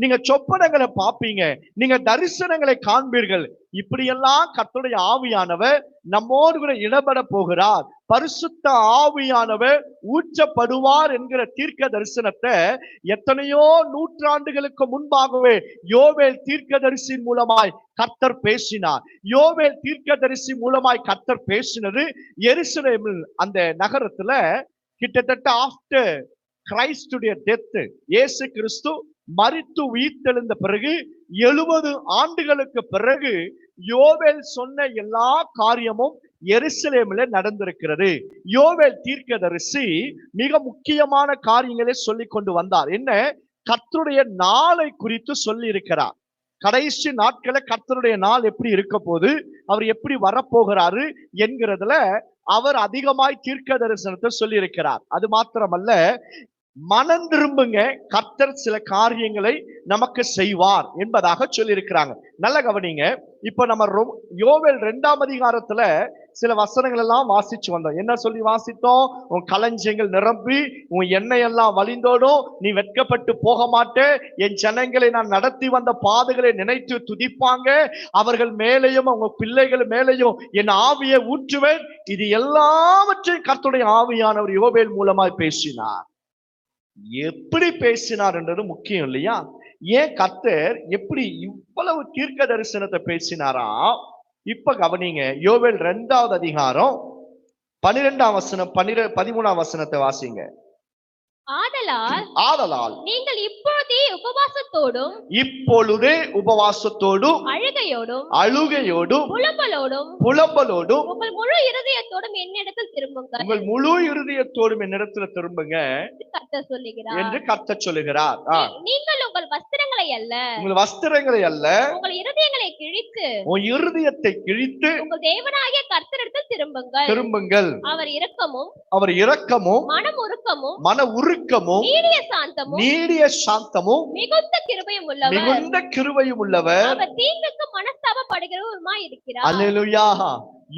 நீங்க சொப்பனங்களை பார்ப்பீங்க. நீங்க தரிசனங்களை காண்பீர்கள். இப்படியெல்லாம் கத்துடைய ஆவியானவர் நம்மோடு கூட இடப்பட போகிறார். பரிசுத்த ஆவியானவர் ஊற்றப்படுவார் என்கிற தீர்க்க தரிசனத்தை எத்தனையோ நூற்றாண்டுகளுக்கு முன்பாகவே யோவேல் தீர்க்கதரிசியின் மூலமாய் கர்த்தர் பேசினார். யோவேல் தீர்க்க தரிசி மூலமாய் கர்த்தர் பேசினது எருசலேமில் அந்த நகரத்துல கிட்டத்தட்ட ஆஃப்டர் கிரைஸ்டுடைய டெத் இயேசு கிறிஸ்து மறித்து உயிர்த்தெழுந்த பிறகு எழுபது ஆண்டுகளுக்கு பிறகு யோவேல் சொன்ன எல்லா காரியமும் எருசலேமில் நடந்திருக்கிறது. யோவேல் தீர்க்கதரிசி மிக முக்கியமான காரியங்களை சொல்லி கொண்டு வந்தார். என்ன? கர்த்தருடைய நாளை குறித்து சொல்லி இருக்கிறார் கடைசி நாட்களை கர்த்தருடைய நாள் எப்படி இருக்க போது அவர் எப்படி வரப்போகிறாரு என்கிறதுல அவர் அதிகமாய் தீர்க்க தரிசனத்தை சொல்லியிருக்கிறார். அது மாத்திரமல்ல மனம் திரும்புங்க. கர்த்தர் சில காரியங்களை நமக்கு செய்வார் என்பதாக சொல்லியிருக்கிறாங்க. நல்ல கவனிங்க. இப்ப நம்ம ரொ- யோவேல் ரெண்டாம் அதிகாரத்துல சில வசனங்கள் எல்லாம் வாசிச்சு வந்தோம். என்ன சொல்லி வாசித்தோம்? உன் களஞ்சியங்கள் நிரம்பி உன் எண்ணெய் எல்லாம் வழிந்தோடும் நீ வெட்கப்பட்டு போக மாட்டே. என் ஜனங்களை நான் நடத்தி வந்த பாதைகளை நினைத்து துதிப்பாங்க. அவர்கள் மேலேயும் அவங்க பிள்ளைகள் மேலேயும் என் ஆவியை ஊற்றுவேன். இது எல்லாவற்றையும் கர்த்துடைய ஆவியானவர் யோவேல் மூலமாய் பேசினார். எப்படி பேசினார் என்றது முக்கியம் இல்லையா? ஏன் கர்த்தர் எப்படி இவ்வளவு தீர்க்க தரிசனத்தை பேசினாரா? இப்ப கவனிங்க யோவேல் ரெண்டாவது அதிகாரம் பன்னிரெண்டாம் வசனம் பன்னிர பதிமூணாம் வசனத்தை வாசிங்க. ஆதலால் ஆதலால் நீங்கள் இப்பொழுதே உபவாசத்தோடும் இப்பொழுதே உபவாசத்தோடும் அழுகையோடும் அழுகையோடும் புலம்பலோடும் புலம்பலோடும் உங்கள் முழு இருதயத்தோடும் என்னிடத்தில் திரும்புங்கள். உங்கள் முழு இருதயத்தோடும் என்னிடத்துல திரும்புங்க என்று கர்த்தர் சொல்லுகிறார். என்று கர்த்தர் சொல்லுகிறார். ஆ, நீங்கள் உங்கள் வஸ்திரங்களை அல்ல. உங்கள் வஸ்திரங்களை அல்ல. உங்கள் இருதயங்களை கிழித்து உன் இருதயத்தை கிழித்து உங்கள் தேவனாகிய கர்த்தரிடத்தில் திரும்புங்கள். திரும்புங்கள். அவர் இரக்கமும் அவர் இரக்கமும் மனம் உருக்கமும் மன உருக்கமும் நீடிய சாந்தமும் நீடிய சாந்தமும் மிகுந்த கிருபையும் உள்ளவர். மிகுந்த கிருபையும் உள்ளவர். அவர் தீங்குக்கு மனஸ்தாபப்படுகிறவருமாய் இருக்கிறார் அல்லேலூயா.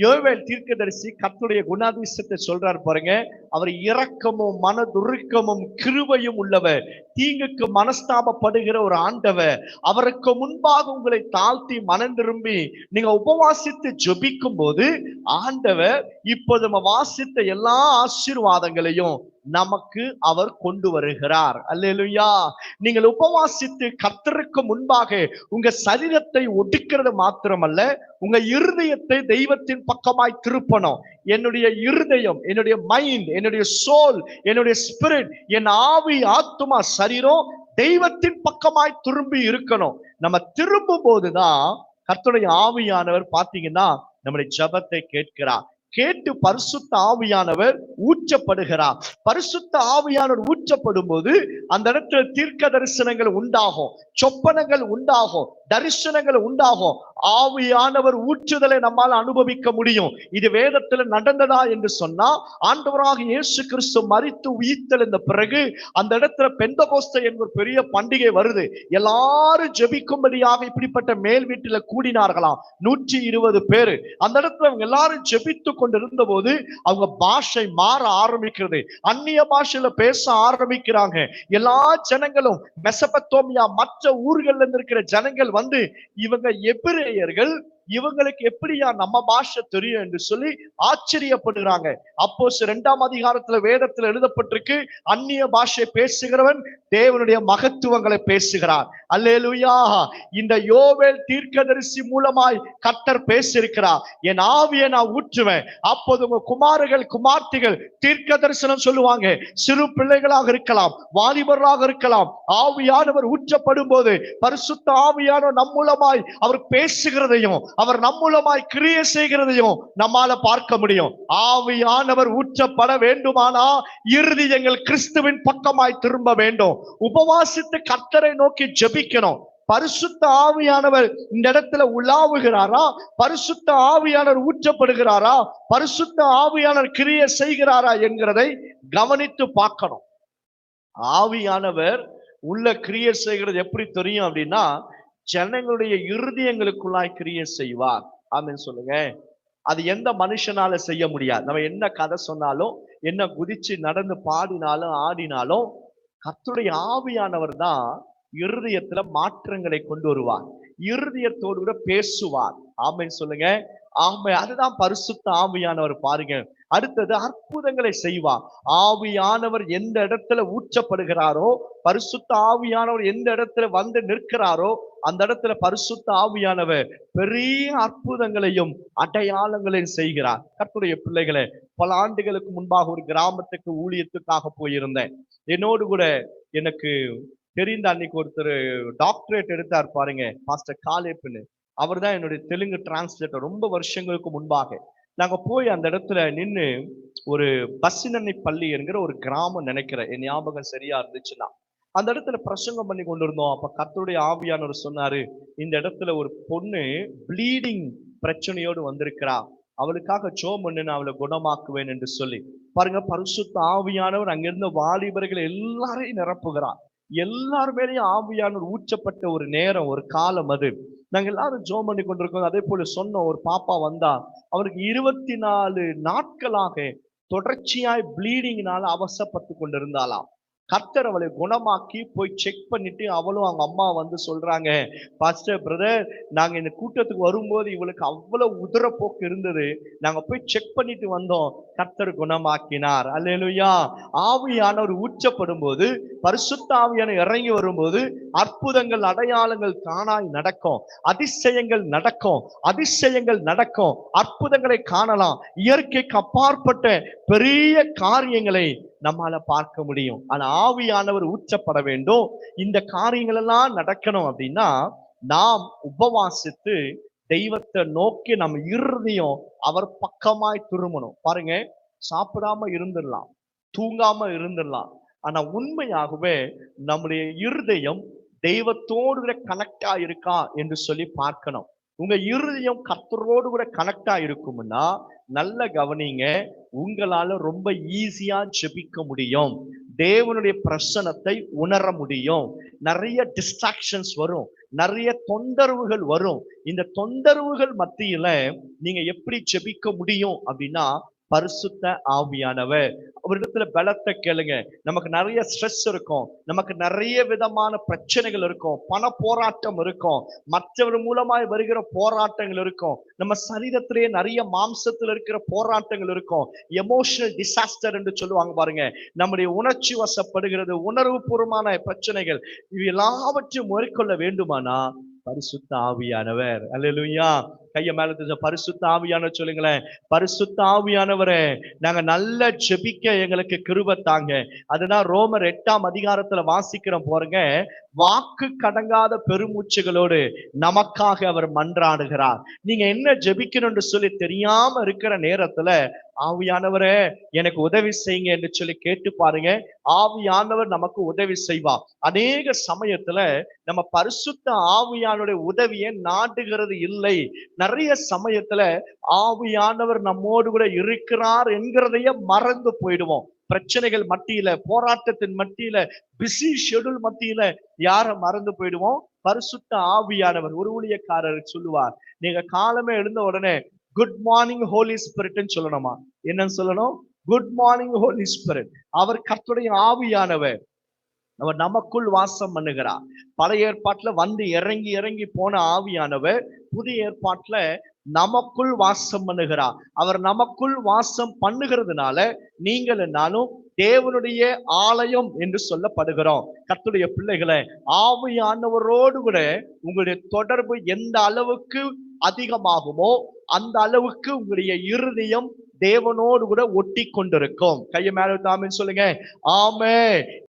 யோவேல் தீர்க்கதரிசி கர்த்தருடைய குணாதிசயத்தை சொல்றார் பாருங்க. அவர் இரக்கமும் மனதுருக்கமும் கிருபையும் உள்ளவர். தீங்குக்கு மனஸ்தாபப்படுகிற ஒரு ஆண்டவர். அவருக்கு முன்பாக உங்களை தாழ்த்தி மனம் திரும்பி நீங்க உபவாசித்து ஜெபிக்கும் போது ஆண்டவர் இப்போது நம்ம வாசித்த எல்லா ஆசீர்வாதங்களையும் நமக்கு அவர் கொண்டு வருகிறார். அல்லேலூயா. நீங்கள் உபவாசித்து கர்த்தருக்கு முன்பாக உங்க சரீரத்தை ஒடுக்கிறது மாத்திரமல்ல உங்க இருதயத்தை தெய்வத்தின் பக்கமாய் திருப்பணும். என்னுடைய இருதயம் என்னுடைய மைண்ட் என்னுடைய சோல் என்னுடைய ஸ்பிரிட் என் ஆவி ஆத்துமா சரீரம் தெய்வத்தின் பக்கமாய் திரும்பி இருக்கணும். நம்ம திரும்பும் போதுதான் கர்த்தருடைய ஆவியானவர் பாத்தீங்கன்னா நம்முடைய ஜெபத்தை கேட்கிறார். கேட்டு பரிசுத்த ஆவியானவர் ஊற்றப்படுகிறார். பரிசுத்த ஆவியானவர் ஊற்றப்படும் போது அந்த இடத்துல தீர்க்க தரிசனங்கள் உண்டாகும். சொப்பனங்கள் உண்டாகும். தரிசனங்கள் உண்டாகும். ஆவியானவர் ஊற்றுதலை நம்மால் அனுபவிக்க முடியும். இது வேதத்துல நடந்ததா என்று சொன்னா ஆண்டவராக இயேசு கிறிஸ்து மரித்து உயிர்த்தெழுந்த பிறகு அந்த இடத்துல பெந்த பெந்தகோஸ்தை என்ற ஒரு பெரிய பண்டிகை வருது. எல்லாரும் ஜெபிக்கும்படியாக இப்படிப்பட்ட மேல் வீட்டுல கூடினார்களாம். நூற்றி இருபது பேரு. அந்த இடத்துல அவங்க எல்லாரும் ஜெபித்து கொண்டிருந்த போது அவங்க பாஷை மாற ஆரம்பிக்கிறது. அந்நிய பாஷையில பேச ஆரம்பிக்கிறாங்க. எல்லா ஜனங்களும் மெசபத்தோமியா மற்ற ஊர்கள்ல இருந்து இருக்கிற ஜனங்கள் வந்து இவங்க எபிரேயர்கள் இவங்களுக்கு எப்படியா நம்ம பாஷை தெரியும் என்று சொல்லி ஆச்சரியப்படுகிறாங்க. அப்போ இரண்டாம் அதிகாரத்துல வேதத்துல எழுதப்பட்டிருக்கு அந்நிய பாஷை பேசுகிறவன் தேவனுடைய மகத்துவங்களை பேசுகிறார். அல்லேலுயா! இந்த யோவேல் தீர்க்கதரிசி மூலமாய் கர்த்தர் பேசியிருக்கிறார். என் ஆவியை நான் ஊற்றுவேன். அப்போது உங்க குமாரர்கள் குமார்த்திகள் தீர்க்க தரிசனம் சொல்லுவாங்க. சிறு பிள்ளைகளாக இருக்கலாம் வாலிபர்களாக இருக்கலாம். ஆவியானவர் ஊற்றப்படும் போது பரிசுத்த ஆவியானவர் நம் மூலமாய் அவர் பேசுகிறதையும் அவர் நம் மூலமாய் கிரியை செய்கிறதையும் நம்மால பார்க்க முடியும். ஆவியானவர் ஊற்றப்பட வேண்டுமானா இறுதி எங்கள் கிறிஸ்துவின் பக்கமாய் திரும்ப வேண்டும். உபவாசித்து கர்த்தரை நோக்கி ஜெபிக்கணும். பரிசுத்த ஆவியானவர் இந்த இடத்துல உலாவுகிறாரா? பரிசுத்த ஆவியானவர் ஊற்றப்படுகிறாரா? பரிசுத்த ஆவியானவர் கிரியை செய்கிறாரா என்கிறதை கவனித்து பார்க்கணும். ஆவியானவர் உள்ள கிரியை செய்கிறது எப்படி தெரியும் அப்படின்னா ஜனங்களுடைய இருதயங்களுக்குள்ளாய் கிரியை செய்வார். ஆமின்னு சொல்லுங்க. அது எந்த மனுஷனால செய்ய முடியாது. நம்ம என்ன கதை சொன்னாலும் என்ன குதிச்சு நடந்து பாடினாலும் ஆடினாலும் கத்துடைய ஆவியானவர் தான் இருதயத்துல மாற்றங்களை கொண்டு வருவார். இருதயத்தோடு கூட பேசுவார். ஆமைன்னு சொல்லுங்க. ஆமை அதுதான் பரிசுத்த ஆவியானவர் பாருங்க. அடுத்தது அற்புதங்களை செய்வார். ஆவியானவர் எந்த இடத்துல ஊற்றப்படுகிறாரோ பரிசுத்த ஆவியானவர் எந்த இடத்துல வந்து நிற்கிறாரோ அந்த இடத்துல பரிசுத்த ஆவியானவர் பெரிய அற்புதங்களையும் அடையாளங்களையும் செய்கிறார். கற்புடைய பிள்ளைகளை பல ஆண்டுகளுக்கு முன்பாக ஒரு கிராமத்துக்கு ஊழியத்துக்காக போயிருந்தேன். என்னோடு கூட எனக்கு தெரிந்த அன்னைக்கு ஒருத்தர் டாக்டரேட் எடுத்தார் பாருங்க மாஸ்டர் காலேப்புன்னு. அவர் தான் என்னுடைய தெலுங்கு டிரான்ஸ்லேட்டர் ரொம்ப வருஷங்களுக்கு முன்பாக. நாங்கள் போய் அந்த இடத்துல நின்று ஒரு பசினன்னை பள்ளி என்கிற ஒரு கிராமம் நினைக்கிறேன். என் ஞாபகம் சரியா இருந்துச்சுன்னா. அந்த இடத்துல பிரசங்கம் பண்ணி கொண்டு இருந்தோம் அப்ப கத்தருடைய ஆவியானவர் சொன்னாரு இந்த இடத்துல ஒரு பொண்ணு ப்ளீடிங் பிரச்சனையோடு வந்திருக்கிறா. அவளுக்காக சோ பண்ணு நான் அவளை குணமாக்குவேன் என்று சொல்லி. பாருங்க பரிசுத்த ஆவியானவர் அங்கிருந்த வாலிபர்கள் எல்லாரையும் நிரப்புகிறார். எல்லார் மேலேயும் ஆவியானவர் ஊற்றப்பட்ட ஒரு நேரம் ஒரு காலம் அது. நாங்க எல்லாரும் ஜோம் பண்ணி கொண்டிருக்கோம். அதே போல சொன்னோம் ஒரு பாப்பா வந்தா அவருக்கு இருபத்தி நாலு நாட்களாக தொடர்ச்சியாய் ப்ளீடிங்னால அவசப்பட்டு கொண்டிருந்தாளாம். கர்த்தர் அவளை குணமாக்கி போய் செக் பண்ணிட்டு அவளும் அவங்க அம்மா வந்து சொல்றாங்க பாஸ்டர் பிரதர் நாங்க இந்த கூட்டத்துக்கு வரும்போது இவளுக்கு அவ்வளவு உதரப்போக்கு இருந்தது. நாங்க போய் செக் பண்ணிட்டு வந்தோம். கர்த்தர் குணமாக்கினார். அல்லா ஆவியானவர் ஊற்றப்படும் போது பரிசுத்த ஆவியான இறங்கி வரும்போது அற்புதங்கள் அடையாளங்கள் தானாய் நடக்கும். அதிசயங்கள் நடக்கும். அதிசயங்கள் நடக்கும். அற்புதங்களை காணலாம். இயற்கைக்கு அப்பாற்பட்ட பெரிய காரியங்களை நம்மால பார்க்க முடியும். ஆனா ஆவியானவர் ஊற்றப்பட வேண்டும். இந்த காரியங்கள் எல்லாம் நடக்கணும் அப்படின்னா நாம் உபவாசித்து தெய்வத்தை நோக்கி நம்ம இறுதியும் அவர் பக்கமாய் திரும்பணும். பாருங்க சாப்பிடாம இருந்துடலாம் தூங்காம இருந்துடலாம். ஆனா உண்மையாகவே நம்முடைய இருதயம் தெய்வத்தோடு கனெக்டா இருக்கா என்று சொல்லி பார்க்கணும். உங்க இருதயம் கத்தரோடு கூட கனெக்டா இருக்கும்னா நல்ல கவனிங்க உங்களால ரொம்ப ஈஸியா ஜெபிக்க முடியும். தேவனுடைய பிரசனத்தை உணர முடியும். நிறைய டிஸ்ட்ராக்ஷன்ஸ் வரும். நிறைய தொந்தரவுகள் வரும். இந்த தொந்தரவுகள் மத்தியில நீங்க எப்படி ஜெபிக்க முடியும் அப்படின்னா பரிசுத்த ஆவியானவர். அவரிடத்துல பலத்தை கேளுங்க. நமக்கு நிறைய ஸ்ட்ரெஸ் இருக்கும். நமக்கு நிறைய விதமான பிரச்சனைகள் இருக்கும். பண போராட்டம் இருக்கும். மற்றவர் மூலமாய் வருகிற போராட்டங்கள் இருக்கும். நம்ம சரீரத்திலேயே நிறைய மாம்சத்துல இருக்கிற போராட்டங்கள் இருக்கும். எமோஷனல் டிசாஸ்டர் என்று சொல்லுவாங்க பாருங்க. நம்முடைய உணர்ச்சி வசப்படுகிறது உணர்வு பூர்வமான பிரச்சனைகள். இது எல்லாவற்றையும் மேற்கொள்ள வேண்டுமானா பரிசுத்த ஆவியானவர். அல்லேலூயா கையை மேல தூக்கி பரிசுத்த ஆவியான சொல்லுங்களேன். பரிசுத்த ஆவியானவரே நாங்க நல்ல ஜெபிக்க எங்களுக்கு கிருப தாங்க. அதுதான் ரோமர் எட்டாம் அதிகாரத்துல வாசிக்கிறோம் போறங்க வாக்கு கடங்காத பெருமூச்சுகளோடு நமக்காக அவர் மன்றாடுகிறார். நீங்க என்ன ஜெபிக்கணும்னு சொல்லி தெரியாம இருக்கிற நேரத்துல ஆவியானவரே எனக்கு உதவி செய்யுங்க என்று சொல்லி கேட்டு பாருங்க. ஆவியானவர் நமக்கு உதவி செய்வார். அநேக சமயத்துல நம்ம பரிசுத்த ஆவியானுடைய உதவியை நாடுகிறது இல்லை. நிறைய சமயத்துல ஆவியானவர் நம்மோடு கூட இருக்கிறார் என்கிறதையே மறந்து போயிடுவோம். பிரச்சனைகள் மத்தியில போராட்டத்தின் மத்தியில பிஸி ஷெடியூல் மத்தியில யார மறந்து போயிடுவோம்? பரிசுத்த ஆவியானவர் ஒரு ஊழியக்காரர் சொல்லுவார் நீங்க காலமே எழுந்த உடனே குட் மார்னிங் ஹோலி ஸ்பிரிட்னு சொல்லணுமா? என்னன்னு சொல்லணும்? குட் மார்னிங் ஹோலி ஸ்பிரிட் அவர் கர்த்தருடைய ஆவியானவர் அவர் நமக்குள் வாசம் பண்ணுகிறார். பழைய ஏற்பாட்டுல வந்து இறங்கி இறங்கி போன ஆவியானவர் புதிய ஏற்பாட்டுல நமக்குள் வாசம் பண்ணுகிறார். அவர் நமக்குள் வாசம் பண்ணுகிறதுனால நீங்கள் நானும் தேவனுடைய ஆலயம் என்று சொல்லப்படுகிறோம். கத்துடைய பிள்ளைகளை ஆவியானவரோடு கூட உங்களுடைய தொடர்பு எந்த அளவுக்கு அதிகமாகுமோ அந்த அளவுக்கு உங்களுடைய இருதயம் தேவனோடு கூட ஒட்டி கொண்டிருக்கும் கையை மேல தாமின்னு சொல்லுங்க. ஆமே